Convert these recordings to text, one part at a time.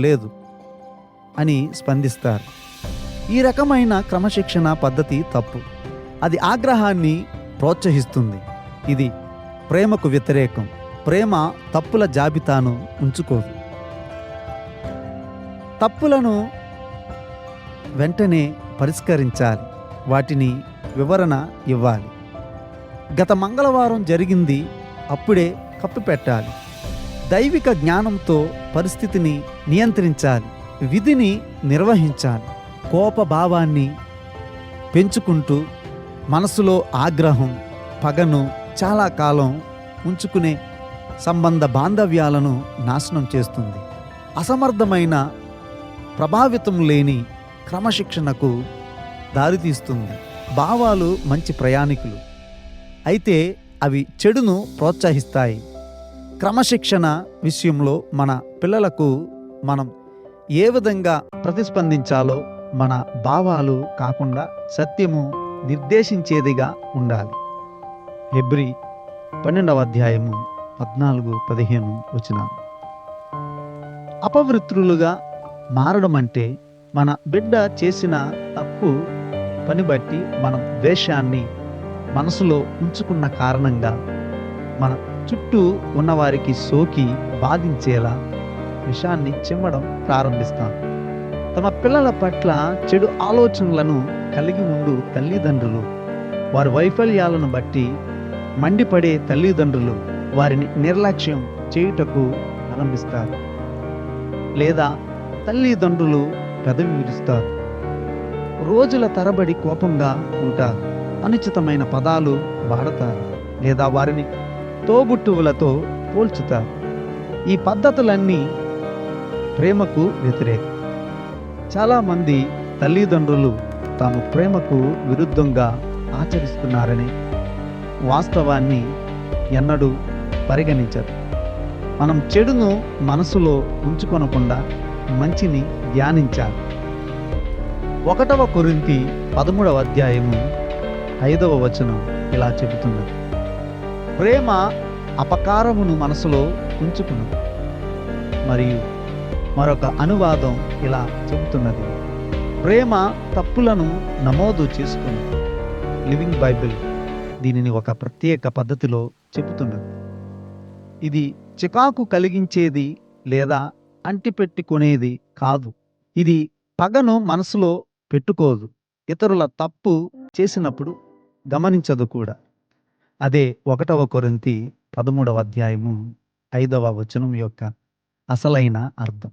లేదు అని స్పందిస్తారు. ఈ రకమైన క్రమశిక్షణ పద్ధతి తప్పు. అది ఆగ్రహాన్ని ప్రోత్సహిస్తుంది. ఇది ప్రేమకు వ్యతిరేకం. ప్రేమ తప్పుల జాబితాను ఉంచుకోదు. తప్పులను వెంటనే పరిష్కరించాలి. వాటిని వివరణ ఇవ్వాలి. గత మంగళవారం జరిగింది. అప్పుడే కప్పిపెట్టాలి. దైవిక జ్ఞానంతో పరిస్థితిని నియంత్రించాలి విధిని నిర్వహించాలి కోపభావాన్ని పెంచుకుంటూ మనసులో ఆగ్రహం పగను చాలా కాలం ఉంచుకునే సంబంధ బాంధవ్యాలను నాశనం చేస్తుంది. అసమర్థమైన ప్రభావితం లేని క్రమశిక్షణకు దారితీస్తుంది. భావాలు మంచి ప్రయాణికులు. అయితే అవి చెడును ప్రోత్సహిస్తాయి. క్రమశిక్షణ విషయంలో మన పిల్లలకు మనం ఏ విధంగా ప్రతిస్పందించాలో మన భావాలు కాకుండా సత్యము నిర్దేశించేదిగా ఉండాలి. హెబ్రి పన్నెండవ అధ్యాయము పద్నాలుగు పదిహేను వచ్చిన అపవృత్రులుగా మారడం అంటే మన బిడ్డ చేసిన తప్పు పని బట్టి మనం ద్వేషాన్ని మనసులో ఉంచుకున్న కారణంగా మన చుట్టూ ఉన్నవారికి సోకి బాధించేలా విషాన్ని చిమ్మడం ప్రారంభిస్తాం తమ పిల్లల పట్ల చెడు ఆలోచనలను కలిగి ఉండు తల్లిదండ్రులు. వారి వైఫల్యాలను బట్టి మండిపడే తల్లిదండ్రులు వారిని నిర్లక్ష్యం చేయుటకు ఆరంభిస్తారు లేదా తల్లిదండ్రులు పెదవి విరుస్తారు. రోజుల తరబడి కోపంగా ఉంటారు. అనుచితమైన పదాలు వాడతారు. లేదా వారిని తోబుట్టువులతో పోల్చుతారు ఈ పద్ధతులన్నీ ప్రేమకు వ్యతిరేకం. చాలామంది తల్లిదండ్రులు తాము ప్రేమకు విరుద్ధంగా ఆచరిస్తున్నారని వాస్తవాన్ని ఎన్నడూ పరిగణించరు. మనం చెడును మనసులో ఉంచుకొనకుండా మంచిని ధ్యానించాలి. ఒకటవ కొరింతి పదమూడవ అధ్యాయము ఐదవ వచనం ఇలా చెబుతున్నది. ప్రేమ అపకారమును మనసులో ఉంచుకును మరియు మరొక అనువాదం ఇలా చెబుతున్నది. ప్రేమ తప్పులను నమోదు చేసుకుని లివింగ్ బైబిల్ దీనిని ఒక ప్రత్యేక పద్ధతిలో చెబుతున్నది. ఇది చికాకు కలిగించేది లేదా అంటిపెట్టుకునేది కాదు. ఇది పగను మనసులో పెట్టుకోదు. ఇతరుల తప్పు చేసినప్పుడు గమనించదు కూడా. అదే ఒకటవ కొరింతి పదమూడవ అధ్యాయము ఐదవ వచనం యొక్క అసలైన అర్థం.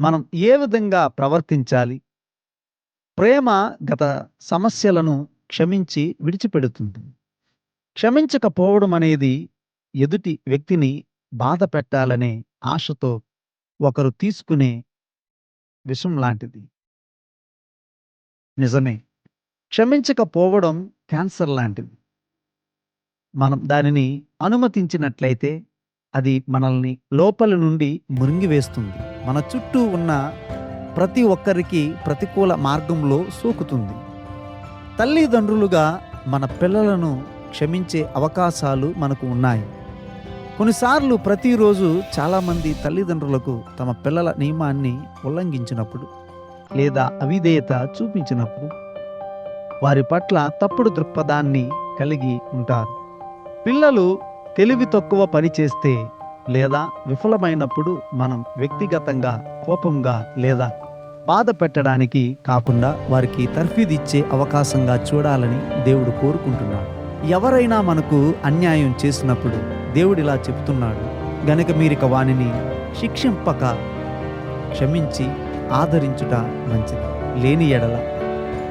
మనం ఏ విధంగా ప్రవర్తించాలి? ప్రేమ గత సమస్యలను క్షమించి విడిచిపెడుతుంది. క్షమించకపోవడం అనేది ఎదుటి వ్యక్తిని బాధ పెట్టాలనే ఆశతో ఒకరు తీసుకునే విషం లాంటిది. నిజమే. క్షమించకపోవడం క్యాన్సర్ లాంటిది. మనం దానిని అనుమతించినట్లయితే అది మనల్ని లోపల నుండి మురింగివేస్తుంది. మన చుట్టూ ఉన్న ప్రతి ఒక్కరికి ప్రతికూల మార్గంలో సోకుతుంది. తల్లిదండ్రులుగా మన పిల్లలను క్షమించే అవకాశాలు మనకు ఉన్నాయి. కొన్నిసార్లు ప్రతిరోజు చాలామంది తల్లిదండ్రులకు తమ పిల్లల నియమాన్ని ఉల్లంఘించినప్పుడు లేదా అవిధేయత చూపించినప్పుడు వారి పట్ల తప్పుడు దృక్పథాన్ని కలిగి ఉంటారు. పిల్లలు తెలివి తక్కువ పనిచేస్తే లేదా విఫలమైనప్పుడు మనం వ్యక్తిగతంగా కోపంగా లేదా బాధ పెట్టడానికి కాకుండా వారికి తర్ఫీదిచ్చే అవకాశంగా చూడాలని దేవుడు కోరుకుంటున్నాడు. ఎవరైనా మనకు అన్యాయం చేసినప్పుడు దేవుడు ఇలా చెబుతున్నాడు గనక మీరిక వానిని శిక్షింపక క్షమించి ఆదరించుట మంచిది. లేని ఎడల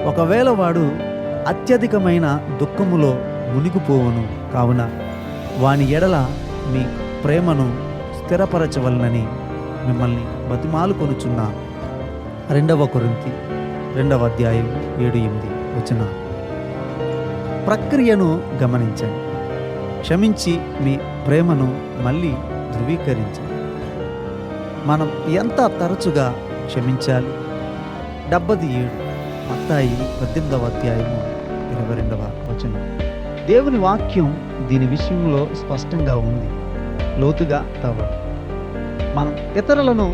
ఒకవేళ వాడు అత్యధికమైన దుఃఖములో మునిగిపోవును కావున వాని ఎడల మీ ప్రేమను స్థిరపరచవలనని మిమ్మల్ని బతిమాలుకొనుచున్నా. రెండవ కొరింతి రెండవ అధ్యాయం ఏడు ఎనిమిది వచ్చిన ప్రక్రియను గమనించండి. క్షమించి మీ ప్రేమను మళ్ళీ ధృవీకరించండి. మనం ఎంత తరచుగా క్షమించాలి? డెబ్బది ఏడు మత్తాయి పద్దెనిమిదవ అధ్యాయము ఇరవై రెండవ వచనం. దేవుని వాక్యం దీని విషయంలో స్పష్టంగా ఉంది. లోతుగా తవ్వ మనం ఇతరులను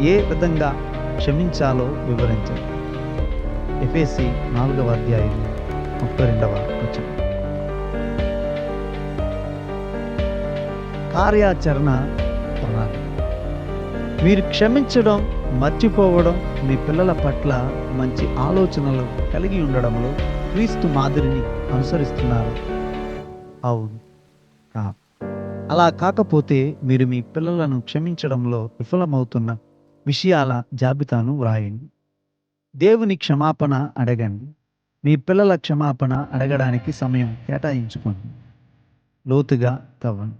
ఏ విధంగా క్షమించాలో వివరించండి. ఎఫేసి నాలుగవ అధ్యాయం ముప్పై రెండవ వచనం. కార్యాచరణ ప్రణాళిక. మీరు క్షమించడం మర్చిపోవడం మీ పిల్లల పట్ల మంచి ఆలోచనలు కలిగి ఉండడంలో క్రీస్తు మాదిరిని అనుసరిస్తున్నారు. అవును. అలా కాకపోతే మీరు మీ పిల్లలను క్షమించడంలో విఫలమవుతున్న విషయాల జాబితాను వ్రాయండి. దేవుని క్షమాపణ అడగండి. మీ పిల్లల క్షమాపణ అడగడానికి సమయం కేటాయించుకోండి. లోతుగా తవ్వండి.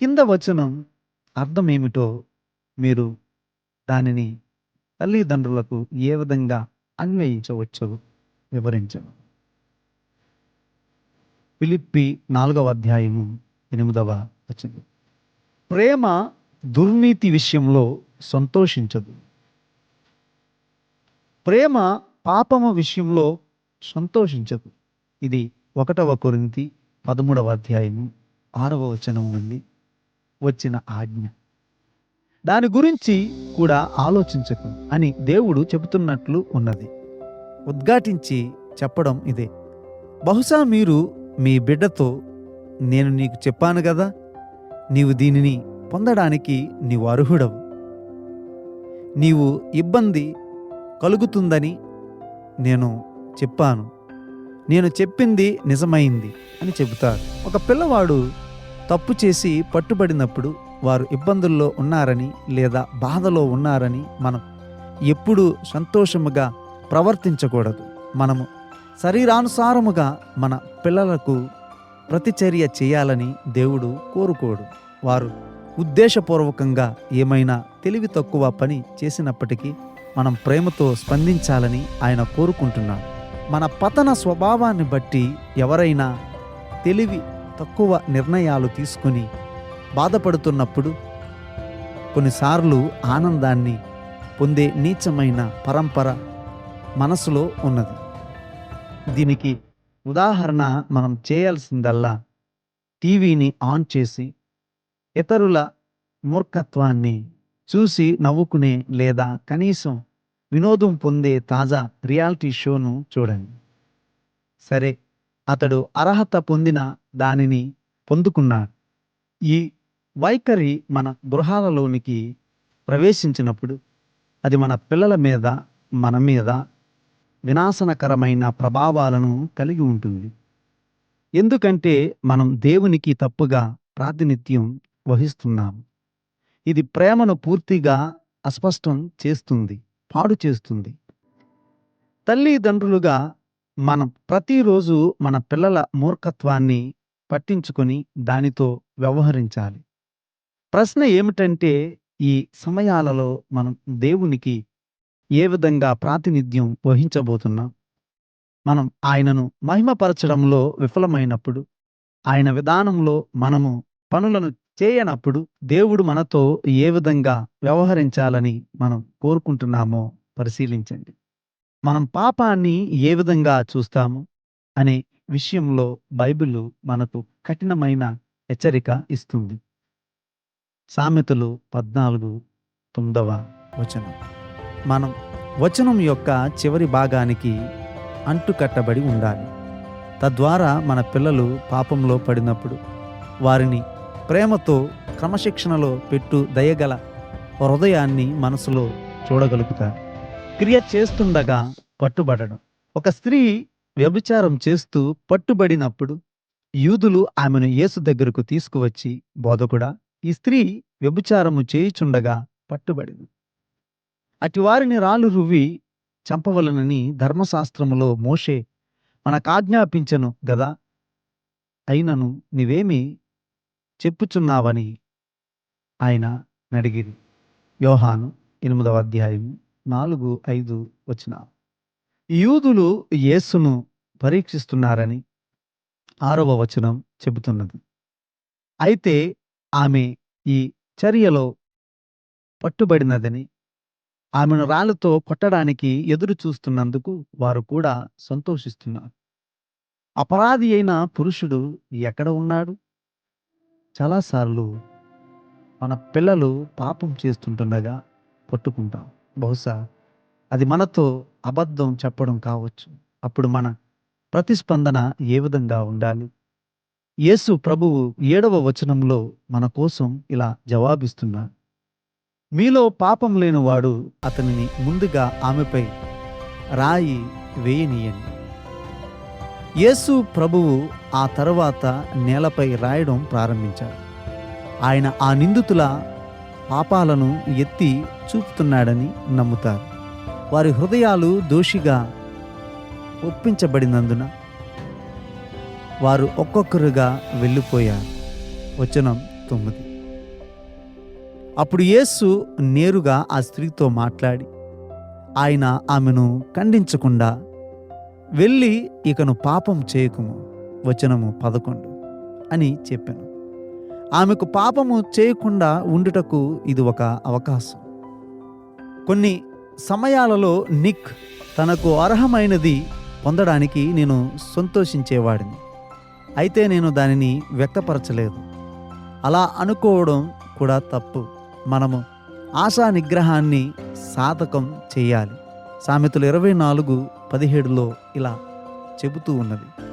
కింద వచనం అర్థం ఏమిటో మీరు దానిని తల్లిదండ్రులకు ఏ విధంగా అన్వయించవచ్చు వివరించను. పిలిప్పి నాలుగవ అధ్యాయము ఎనిమిదవ వచ్చింది ప్రేమ దుర్నీతి విషయంలో సంతోషించదు. ప్రేమ పాపము విషయంలో సంతోషించదు. ఇది ఒకటవ కొరింతి పదమూడవ అధ్యాయము ఆరవ వచనం నుండి వచ్చిన ఆజ్ఞ. దాని గురించి కూడా ఆలోచించకు అని దేవుడు చెబుతున్నట్లు ఉన్నది. ఉద్ఘాటించి చెప్పడం ఇదే. బహుశా మీరు మీ బిడ్డతో నేను నీకు చెప్పాను కదా నీవు దీనిని పొందడానికి నీవు అర్హుడవు. నీవు ఇబ్బంది కలుగుతుందని నేను చెప్పాను. నేను చెప్పింది నిజమైంది అని చెబుతారు. ఒక పిల్లవాడు తప్పు చేసి పట్టుబడినప్పుడు వారు ఇబ్బందుల్లో ఉన్నారని లేదా బాధలో ఉన్నారని మనం ఎప్పుడూ సంతోషముగా ప్రవర్తించకూడదు. మనము శరీరానుసారముగా మన పిల్లలకు ప్రతిచర్య చేయాలని దేవుడు కోరుకోడు. వారు ఉద్దేశపూర్వకంగా ఏమైనా తెలివి తక్కువ పని చేసినప్పటికీ మనం ప్రేమతో స్పందించాలని ఆయన కోరుకుంటున్నాడు. మన పతన స్వభావాన్ని బట్టి ఎవరైనా తెలివి తక్కువ నిర్ణయాలు తీసుకుని బాధపడుతున్నప్పుడు కొన్నిసార్లు ఆనందాన్ని పొందే నీచమైన పరంపర మనసులో ఉన్నది. దీనికి ఉదాహరణ మనం చేయాల్సిందల్లా టీవీని ఆన్ చేసి ఇతరుల మూర్ఖత్వాన్ని చూసి నవ్వుకునే లేదా కనీసం వినోదం పొందే తాజా రియాలిటీ షోను చూడండి. సరే అతడు అర్హత పొందిన దానిని పొందుకున్నాడు. ఈ వైఖరి మన గృహాలలోనికి ప్రవేశించినప్పుడు అది మన పిల్లల మీద మన మీద వినాశనకరమైన ప్రభావాలను కలిగి ఉంటుంది. ఎందుకంటే మనం దేవునికి తప్పుగా ప్రాతినిధ్యం వహిస్తున్నాం ఇది ప్రేమను పూర్తిగా అస్పష్టం చేస్తుంది పాడు చేస్తుంది. తల్లిదండ్రులుగా మనం ప్రతిరోజు మన పిల్లల మూర్ఖత్వాన్ని పట్టించుకొని దానితో వ్యవహరించాలి. ప్రశ్న ఏమిటంటే ఈ సమయాలలో మనం దేవునికి ఏ విధంగా ప్రాతినిధ్యం వహించబోతున్నాం మనం ఆయనను మహిమపరచడంలో విఫలమైనప్పుడు ఆయన విధానంలో మనము పనులను చేయనప్పుడు దేవుడు మనతో ఏ విధంగా వ్యవహరించాలని మనం కోరుకుంటున్నామో పరిశీలించండి. మనం పాపాన్ని ఏ విధంగా చూస్తాము అనే విషయంలో బైబిల్ మనకు కఠినమైన హెచ్చరిక ఇస్తుంది. సామెతలు పద్నాలుగు తొమ్మిదవ వచనం. మనం వచనం యొక్క చివరి భాగానికి అంటుకట్టబడి ఉండాలి. తద్వారా మన పిల్లలు పాపంలో పడినప్పుడు వారిని ప్రేమతో క్రమశిక్షణలో పెట్టు దయగల హృదయాన్ని మనసులో చూడగలుగుతారు. క్రియ చేస్తుండగా పట్టుబడడం. ఒక స్త్రీ వ్యభిచారం చేస్తూ పట్టుబడినప్పుడు యూదులు ఆమెను యేసు దగ్గరకు తీసుకువచ్చి బోధకుడా ఈ స్త్రీ వ్యభిచారము చేయుచుండగా పట్టుబడింది. అటివారిని రాళ్ళు రువ్వి చంపవలనని ధర్మశాస్త్రములో మోషే మనకాజ్ఞాపించను గదా. అయినను నీవేమి చెప్పుచున్నావని ఆయన నడిగిరి. యోహాను ఎనిమిదవ అధ్యాయం నాలుగు ఐదు వచ్చిన యూదులు యేసును పరీక్షిస్తున్నారని ఆరవ వచనం చెబుతున్నది. అయితే ఆమె ఈ చర్యలో పట్టుబడినదని ఆమెను రాళ్ళతో కొట్టడానికి ఎదురు చూస్తున్నందుకు వారు కూడా సంతోషిస్తున్నారు. అపరాధి అయిన పురుషుడు ఎక్కడ ఉన్నాడు? చాలాసార్లు మన పిల్లలు పాపం చేస్తుంటుండగా పట్టుకుంటాం బహుశా అది మనతో అబద్ధం చెప్పడం కావచ్చు. అప్పుడు మన ప్రతిస్పందన ఏ విధంగా ఉండాలి? యేసు ప్రభువు ఏడవ వచనంలో మన కోసం ఇలా జవాబిస్తున్నారు. మీలో పాపం లేనివాడు అతనిని ముందుగా ఆమెపై రాయి వేయనీయండి. యేసు ప్రభువు ఆ తర్వాత నేలపై రాయడం ప్రారంభించాడు. ఆయన ఆ నిందితుల పాపాలను ఎత్తి చూపుతున్నాడని నమ్ముతారు. వారి హృదయాలు దోషిగా ఒప్పించబడినందున వారు ఒక్కొక్కరుగా వెళ్ళిపోయారు. వచనం తొమ్మిది. అప్పుడు యేసు నేరుగా ఆ స్త్రీతో మాట్లాడి ఆయన ఆమెను ఖండించకుండా వెళ్ళి ఇకను పాపం చేయకుము వచనము పదకొండు అని చెప్పాను. ఆమెకు పాపము చేయకుండా ఉండుటకు ఇది ఒక అవకాశం. కొన్ని సమయాలలో నిక్ తనకు అర్హమైనది పొందడానికి నేను సంతోషించేవాడిని. అయితే నేను దానిని వ్యక్తపరచలేదు. అలా అనుకోవడం కూడా తప్పు. మనము ఆశా నిగ్రహాన్ని సాధకం చేయాలి. సామెతలు ఇరవై నాలుగు పదిహేడులో ఇలా చెబుతూ ఉన్నది.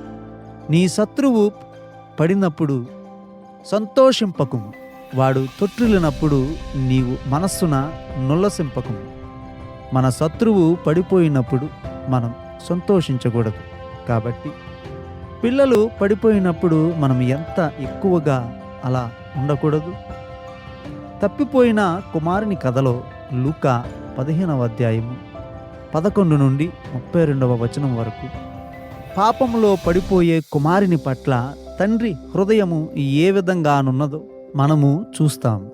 నీ శత్రువు పడినప్పుడు సంతోషింపకుము. వాడు తొట్టిల్లినప్పుడు నీవు మనస్సున నుల్లసింపకుము. మన శత్రువు పడిపోయినప్పుడు మనం సంతోషించకూడదు. కాబట్టి పిల్లలు పడిపోయినప్పుడు మనం ఎంత ఎక్కువగా అలా ఉండకూడదు? తప్పిపోయిన కుమారుని కథలో లూకా పదిహేనవ అధ్యాయము పదకొండు నుండి ముప్పై రెండవ వచనం వరకు. పాపంలో పడిపోయే కుమారుని పట్ల తండ్రి హృదయము ఏ విధంగానున్నదో మనము చూస్తాము.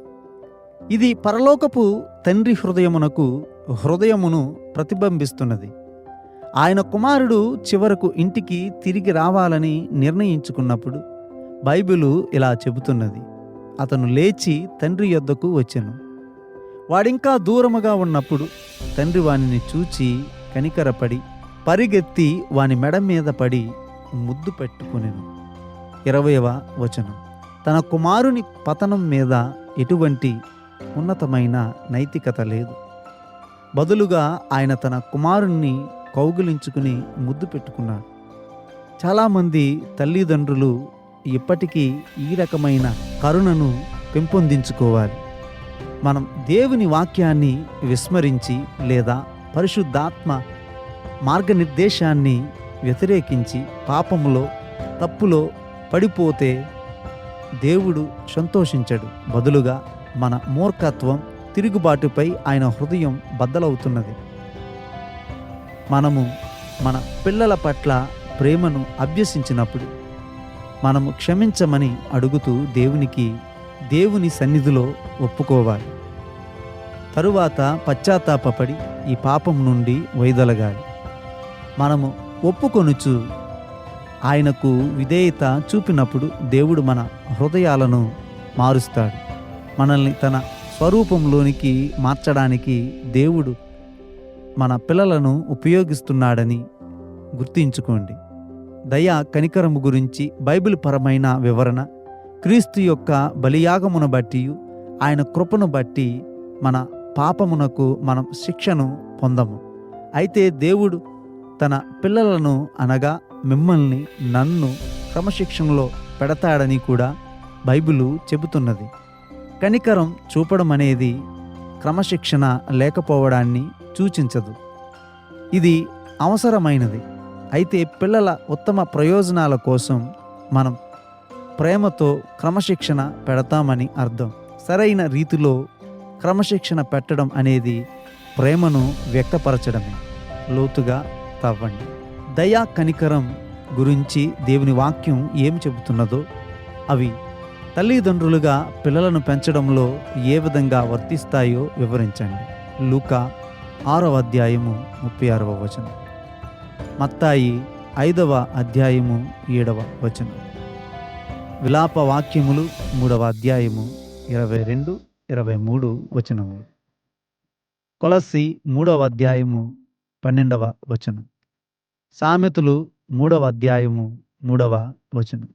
ఇది పరలోకపు తండ్రి హృదయమునకు హృదయమును ప్రతిబింబిస్తున్నది. ఆయన కుమారుడు చివరకు ఇంటికి తిరిగి రావాలని నిర్ణయించుకున్నప్పుడు బైబిలు ఇలా చెబుతున్నది. అతను లేచి తండ్రి యొద్దకు వచ్చెను. వాడింకా దూరముగా ఉన్నప్పుడు తండ్రి వానిని చూచి కనికరపడి పరిగెత్తి వాని మెడ మీద పడి ముద్దు పెట్టుకునేను. ఇరవయవ వచనం. తన కుమారుని పతనం మీద ఎటువంటి ఉన్నతమైన నైతికత లేదు. బదులుగా ఆయన తన కుమారుణ్ణి కౌగిలించుకుని ముద్దు పెట్టుకున్నాడు. చాలామంది తల్లిదండ్రులు ఇప్పటికీ ఈ రకమైన కరుణను పెంపొందించుకోవాలి. మనం దేవుని వాక్యాన్ని విస్మరించి లేదా పరిశుద్ధాత్మ మార్గనిర్దేశాన్ని వ్యతిరేకించి పాపములో తప్పులో పడిపోతే దేవుడు సంతోషించడు. బదులుగా మన మూర్ఖత్వం తిరుగుబాటుపై ఆయన హృదయం బద్దలవుతున్నది. మనము మన పిల్లల పట్ల ప్రేమను అభ్యసించినప్పుడు మనము క్షమించమని అడుగుతూ దేవునికి దేవుని సన్నిధిలో ఒప్పుకోవాలి. తరువాత పశ్చాత్తాపపడి ఈ పాపం నుండి వైదొలగాలి. మనము ఒప్పుకొనుచు ఆయనకు విధేయత చూపినప్పుడు దేవుడు మన హృదయాలను మారుస్తాడు. మనల్ని తన స్వరూపంలోనికి మార్చడానికి దేవుడు మన పిల్లలను ఉపయోగిస్తున్నాడని గుర్తించుకోండి. దయ కనికరము గురించి బైబిల్ పరమైన వివరణ క్రీస్తు యొక్క బలియాగమును బట్టి ఆయన కృపను బట్టి మన పాపమునకు మనం శిక్షను పొందము. అయితే దేవుడు తన పిల్లలను అనగా మిమ్మల్ని నన్ను క్రమశిక్షణలో పెడతాడని కూడా బైబిలు చెబుతున్నది. కనికరం చూపడం అనేది క్రమశిక్షణ లేకపోవడాన్ని సూచించదు. ఇది అవసరమైనది. అయితే పిల్లల ఉత్తమ ప్రయోజనాల కోసం మనం ప్రేమతో క్రమశిక్షణ పెడతామని అర్థం. సరైన రీతిలో క్రమశిక్షణ పెట్టడం అనేది ప్రేమను వ్యక్తపరచడమే. లోతుగా తవ్వండి. దయా కనికరం గురించి దేవుని వాక్యం ఏం చెబుతున్నదో అవి తల్లిదండ్రులుగా పిల్లలను పెంచడంలో ఏ విధంగా వర్తిస్తాయో వివరించండి. లూకా ఆరవ అధ్యాయము ముప్పై ఆరవ వచనం. మత్తాయి ఐదవ అధ్యాయము ఏడవ వచనం. విలాప వాక్యములు మూడవ అధ్యాయము ఇరవై రెండు ఇరవై మూడు వచనములు. కొలసి మూడవ అధ్యాయము పన్నెండవ వచనం. సామెతలు మూడవ అధ్యాయము మూడవ వచనం.